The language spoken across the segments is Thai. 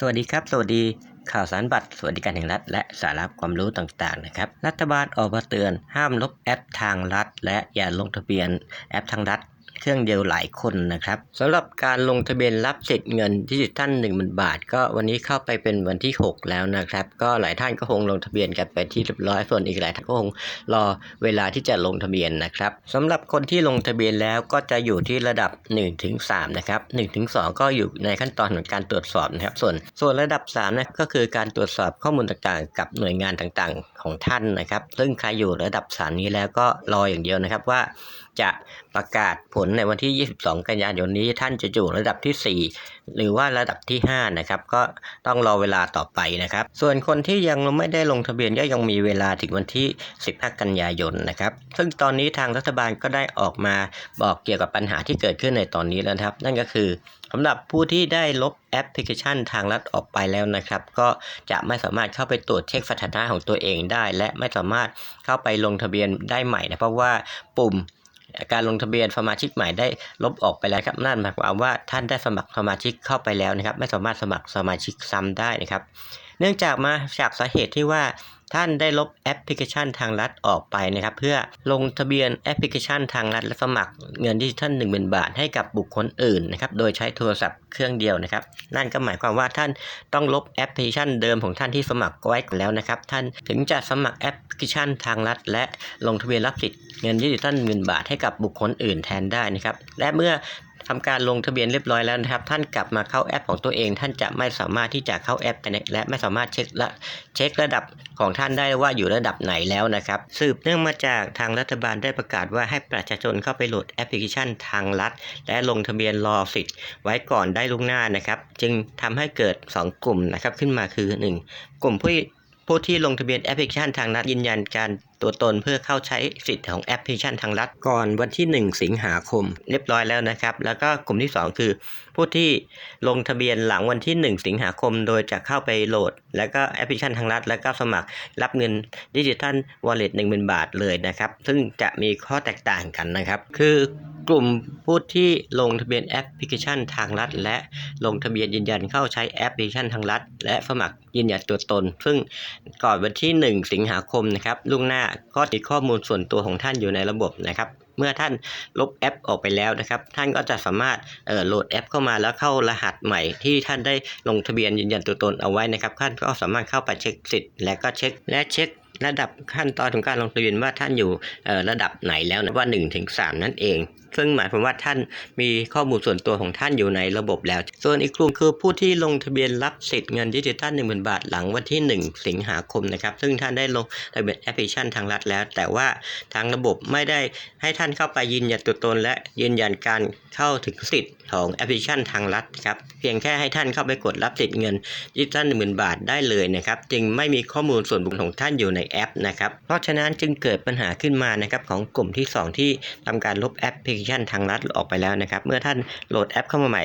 สวัสดีครับ สวัสดีข่าวสารบัตรสวัสดิการแห่งรัฐ และสาระความรู้ต่างๆนะครับ รัฐบาลออกมาเตือนห้ามลบแอปทางรัฐ และอย่าลงทะเบียนแอปทางรัฐ เครื่องเดียวหลายคนนะครับสำหรับการลงทะเบียนรับสิทธิ์เงินดิจิทัล1 0,000 บาท ก็วันนี้เข้าไปเป็นวันที่ 6 แล้วนะครับ ก็หลายท่านก็คงลงทะเบียนกันไปที่เรียบร้อยส่วนอีกหลายท่านก็คงรอเวลาที่จะลงทะเบียนนะครับสำหรับคนที่ลงทะเบียนแล้วก็จะอยู่ที่ระดับ1ถึง3นะครับ1ถึง2ก็อยู่ในขั้นตอนของการตรวจสอบนะครับ ส่วนส่วนระดับ3นะก็คือการตรวจสอบข้อมูลต่างๆ กับหน่วยงานต่างๆ ของท่านนะครับ ซึ่งใครอยู่ระดับ3นี้แล้วก็รออย่างเดียวนะครับว่าจะประกาศผลในวันที่ 22 กันยายนนี้ท่านจะอยู่ระดับที่ 4 หรือว่าระดับที่ 5 นะครับ ก็ต้องรอเวลาต่อไปนะครับ ส่วนคนที่ยังไม่ได้ลงทะเบียนก็ยังมีเวลาถึงวันที่ 15 กันยายนนะครับ ซึ่งตอนนี้ทางรัฐบาลก็ได้ออกมาบอกเกี่ยวกับปัญหาที่เกิดขึ้นในตอนนี้แล้วครับ นั่นก็คือสำหรับผู้ที่ได้ลบแอปพลิเคชันทางรัฐออกไปแล้วนะครับ ก็จะไม่สามารถเข้าไปตรวจเช็คสถานะของตัวเองได้ และไม่สามารถเข้าไปลงทะเบียนได้ใหม่นะเพราะว่าปุ่ม การลงทะเบียนสมาชิกใหม่ได้ลบออกไปแล้วครับนั่นหมายความว่าท่านได้สมัครสมาชิกเข้าไปแล้วนะครับ ไม่สามารถสมัครสมาชิกซ้ำได้นะครับ เนื่องจากมาจากสาเหตุที่ว่า ท่านได้ลบแอปพลิเคชันทางรัฐออกไปนะครับ เพื่อลงทะเบียนแอปพลิเคชันทางรัฐและสมัครเงินดิจิทัล1 0,000 บาทให้กับบุคคลอื่นนะครับ โดยใช้โทรศัพท์เครื่องเดียวนะครับ นั่นก็หมายความว่าท่านต้องลบแอปพลิเคชันเดิมของท่านที่สมัครไว้แล้วนะครับ ท่านถึงจะสมัครแอปพลิเคชันทางรัฐ และลงทะเบียนรับสิทธิ์เงินดิจิทัล1 0,000 บาทให้กับบุคคลอื่นแทนได้นะครับ และเมื่อ ทำการลงทะเบียนเรียบร้อยแล้วนะครับ ท่านกลับมาเข้าแอปของตัวเอง ท่านจะไม่สามารถที่จะเข้าแอปและไม่สามารถเช็คละเช็คระดับของท่านได้ว่าอยู่ระดับไหนแล้วนะครับ สืบเนื่องมาจากทางรัฐบาลได้ประกาศว่าให้ประชาชนเข้าไปโหลดแอปพลิเคชันทางรัฐ และลงทะเบียนรอสิทธิ์ไว้ก่อนได้ล่วงหน้านะครับ จึงทำให้เกิด 2 กลุ่มนะครับขึ้นมาคือ 1 กลุ่มผู้ผู้ที่ลงทะเบียนแอปพลิเคชันทางรัฐยืนยันการตัวตนเพื่อเข้าใช้สิทธิ์ของแอปพลิเคชันทางรัฐก่อนวันที่ 1 สิงหาคม เรียบร้อยแล้วนะครับ แล้วก็กลุ่มที่ 2 คือ ผู้ที่ลงทะเบียนหลังวันที่ 1 สิงหาคม โดยจะเข้าไปโหลด แล้วก็แอปพลิเคชันทางรัฐ แล้วก็สมัครรับเงินดิจิทัลวอลเล็ต1 0,000บาทเลยนะครับ ซึ่งจะมีข้อแตกต่างกันนะครับ คือกลุ่มผู้ที่ลงทะเบียนแอปพลิเคชันทางรัฐ และลงทะเบียนยืนยันเข้าใช้แอปพลิเคชันทางรัฐ และสมัครยืนยันตัวตน ซึ่งก่อนวันที่ 1 สิงหาคมนะครับล่วงหน้าก็ติดข้อมูลส่วนตัวของท่านอยู่ในระบบนะครับ เมื่อท่านลบแอปออกไปแล้วนะครับ ท่านก็จะสามารถโหลดแอปเข้ามาแล้วเข้ารหัสใหม่ที่ท่านได้ลงทะเบียนยืนยันตัวตนเอาไว้นะครับ ท่านก็สามารถเข้าไปเช็คสิทธิ์และก็เช็คและเช็ค ระดับขั้นตอนของการลงทะเบียนว่าท่านอยู่ระดับไหนแล้วนะว่า1ถึง3นั่นเอง ซึ่งหมายความว่าท่านมีข้อมูลส่วนตัวของท่านอยู่ในระบบแล้ว ส่วนอีกกลุ่มคือผู้ที่ลงทะเบียนรับสิทธิ์เงินดิจิทัล1 0,000 บาทหลังวันที่ 1 สิงหาคมนะครับ ซึ่งท่านได้ลงทะเบียนแอปพลิเคชันทางรัฐแล้ว แต่ว่าทางระบบไม่ได้ให้ท่านเข้าไปยืนยันตัวตน และยืนยันการเข้าถึงสิทธิ์ของแอปพลิเคชันทางรัฐครับเพียงแค่ให้ท่านเข้าไปกดรับสิทธิ์เงินดิจิทัล1 0,000 บาทได้เลยนะครับจึงไม่มีข้อมูลส่วนบุคคลของท่านอยู่ในแอปนะครับ เพราะฉะนั้นจึงเกิดปัญหาขึ้นมานะครับของกลุ่มที่ 2 ที่ทำการลบแอปพลิเคชันทางรัฐออกไปแล้วนะครับ เมื่อท่านโหลดแอปเข้ามาใหม่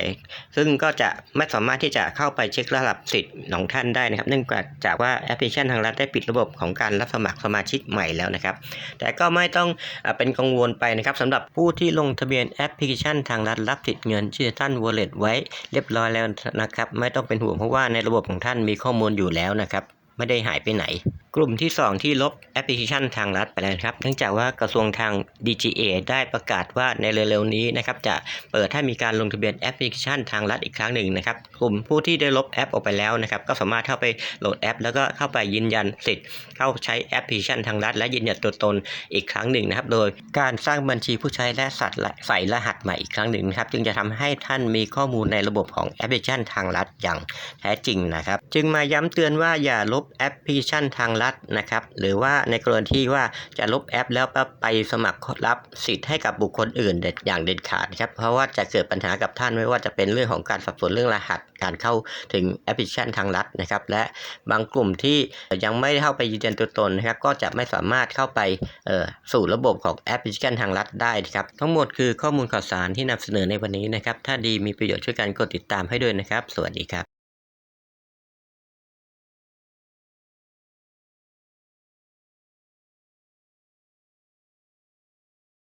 ซึ่งก็จะไม่สามารถที่จะเข้าไปเช็คระดับสิทธิ์ของท่านได้นะครับ เนื่องจากว่าแอปพลิเคชันทางรัฐได้ปิดระบบของการรับสมัครสมาชิกใหม่แล้วนะครับ แต่ก็ไม่ต้องเป็นกังวลไปนะครับสำหรับผู้ที่ลงทะเบียนแอปพลิเคชันทางรัฐรับสิทธิ์เงินดิจิทัลวอลเล็ตไว้เรียบร้อยแล้วนะครับ ไม่ต้องเป็นห่วงเพราะว่าในระบบของท่านมีข้อมูลอยู่แล้วนะครับ ไม่ได้หายไปไหน กลุ่มที่ 2 ที่ลบแอปพลิเคชันทางรัฐไปแล้วครับ เนื่องจากว่ากระทรวงทาง DGA ได้ประกาศว่าในเร็วๆนี้นะครับจะเปิดให้มีการลงทะเบียนแอปพลิเคชันทางรัฐอีกครั้งหนึ่งนะครับ กลุ่มผู้ที่ได้ลบแอปออกไปแล้วนะครับก็สามารถเข้าไปโหลดแอป แล้วก็เข้าไปยืนยันสิทธิ์เข้าใช้แอปพลิเคชันทางรัฐ และยืนยันตัวตนอีกครั้งหนึ่งนะครับ โดยการสร้างบัญชีผู้ใช้และสัตว์ใส่รหัสใหม่อีกครั้งหนึ่งนะครับจึงจะทำให้ท่านมีข้อมูลในระบบของแอปพลิเคชันทางรัฐอย่างแท้จริงนะครับ จึงมาย้ำเตือนว่าอย่าลบแอปพลิเคชันทางรัฐนะครับหรือว่าในกรณีที่ว่าจะลบแอปแล้วไปสมัครรับสิทธิ์ให้กับบุคคลอื่นเด็ดอย่างเด็ดขาดครับเพราะว่าจะเกิดปัญหากับท่านไม่ว่าจะเป็นเรื่องของการสับสนเรื่องรหัสการเข้าถึงแอปพลิเคชันทางรัฐนะครับและบางกลุ่มที่ยังไม่เข้าไปยืนยันตัวตนนะครับก็จะไม่สามารถเข้าไปออสู่ระบบของแอปพลิเคชันทางรัฐได้นะครับทั้งหมดคือข้อมูลข่าวสารที่นำเสนอในวันนี้นะครับถ้าดีมีประโยชน์ช่วยกันกดติดตามให้ด้วยนะครับ สวัสดีครับ